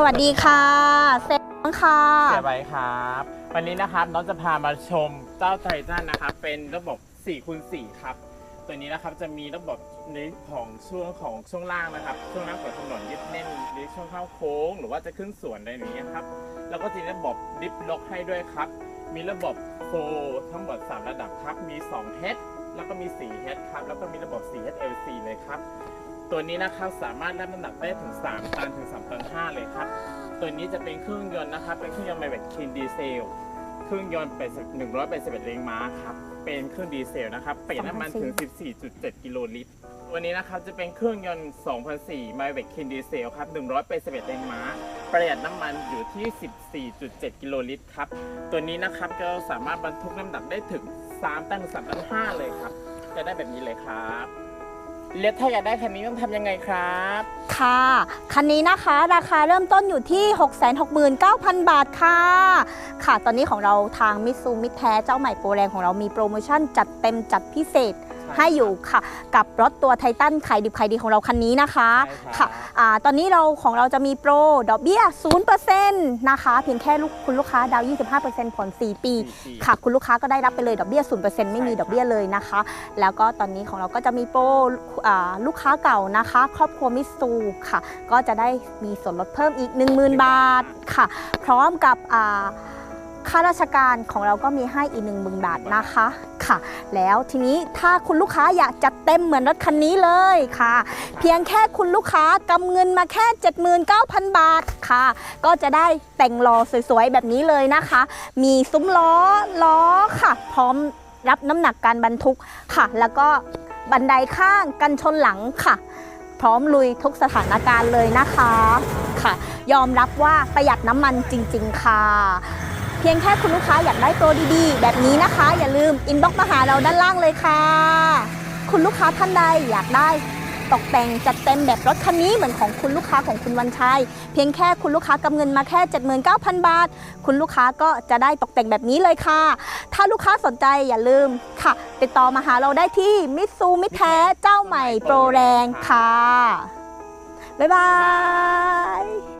สวัสดีค่ะเซฟน้องค่ะเสียไว้ครับ วันนี้นะครับน้องจะพามาชมเจ้าไททันนะครับ เป็นระบบ4คูณ4ครับ ตัวนี้นะครับจะมีระบบในของช่วงของช่วงล่างนะครับ ช่วงล่างของถนนยึดแน่นหรือช่วงเข้าโค้ง หรือว่าจะขึ้นสวนอะไรอย่างเงี้ยครับ แล้วก็จะมีระบบดิฟล็อกให้ด้วยครับ มีระบบโฟทั้งหมด 3 ระดับครับ มี2 head แล้วก็มี4 head ครับ แล้วก็มีระบบ4 head LC เลยครับ ตัวนี้นะครับสามารถรับน้ำหนักได้ถึง 3 ตันถึง3ตัน5เลยครับ ตัวนี้จะเป็นเครื่องยนต์นะครับ เป็นเครื่องยนต์ไมเวทคินดีเซล เครื่องยนต์เป็น181แรงม้าครับ เป็นเครื่องดีเซลนะครับประหยัดน้ำมันถึง 14.7 กิโลลิตรวันนี้นะครับจะเป็นเครื่องยนต์2004ไมเวทคินดีเซลครับ181แรงม้า ประหยัดน้ำมันอยู่ที่ 14.7 กิโลลิตรครับ ตัวนี้นะครับก็สามารถบรรทุกน้ำหนักได้ถึง 3 ตันถึง3ตัน5เลยครับ จะได้แบบนี้เลยครับ เล็ถ้าอยากได้คันนี้ต้องทำยังไงครับ ค่ะ คันนี้นะคะราคาเริ่มต้นอยู่ที่ 669,000 บาทค่ะ ค่ะ ตอนนี้ของเราทางมิซูมิแท้เจ้าใหม่โปรแรงของเรามีโปรโมชั่นจัดเต็มจัดพิเศษ ให้อยู่ค่ะกับรถตัวไททันขายดิบขายดีของเราคันนี้นะคะใช่ครับค่ะอ่าตอนนี้เราของเราจะมีโปรดอกเบี้ย 0%นะคะเพียงแค่ลูกคุณลูกค้าดาวน์25%ผ่อน 4 ปี ค่ะ คุณลูกค้าก็ได้รับไปเลยดอกเบี้ย 0%ไม่มีใช่ครับดอกเบี้ยเลยนะคะ แล้วก็ตอนนี้ของเราก็จะมีโปรอ่าลูกค้าเก่านะคะ ครอบครัวมิสซูค่ะ ก็จะได้มีส่วนลดเพิ่มอีก 10,000 บาทค่ะ พร้อมกับอ่า ค่าราชการของเราก็มีให้อีก10,000บาทนะคะค่ะ แล้วทีนี้ถ้าคุณลูกค้าอยากจัดเต็มเหมือนรถคันนี้เลยค่ะ เพียงแค่คุณลูกค้ากำเงินมาแค่ 79,000 บาทค่ะ ก็จะได้แต่งล้อสวยๆ แบบนี้เลยนะคะ มีซุ้มล้อล้อค่ะ พร้อมรับน้ำหนักการบรรทุกค่ะ แล้วก็บันไดข้างกันชนหลังค่ะ พร้อมลุยทุกสถานการณ์เลยนะคะค่ะ ยอมรับว่าประหยัดน้ำมันจริง ๆ ค่ะ เพียงแค่คุณลูกค้าอยากได้ตัวดีๆ แบบนี้นะคะ อย่าลืมอินบ็อกมาหาเราด้านล่างเลยค่ะ คุณลูกค้าท่านใดอยากได้ตกแต่งจัดเต็มแบบรถคันนี้เหมือนของคุณลูกค้าของคุณวันชัย เพียงแค่คุณลูกค้ากำเงินมาแค่ 79,000 บาท คุณลูกค้าก็จะได้ตกแต่งแบบนี้เลยค่ะ ถ้าลูกค้าสนใจอย่าลืมค่ะ ติดต่อมาหาเราได้ที่มิตซูมิแท้เจ้าใหม่โปรแรงค่ะ บ๊ายบาย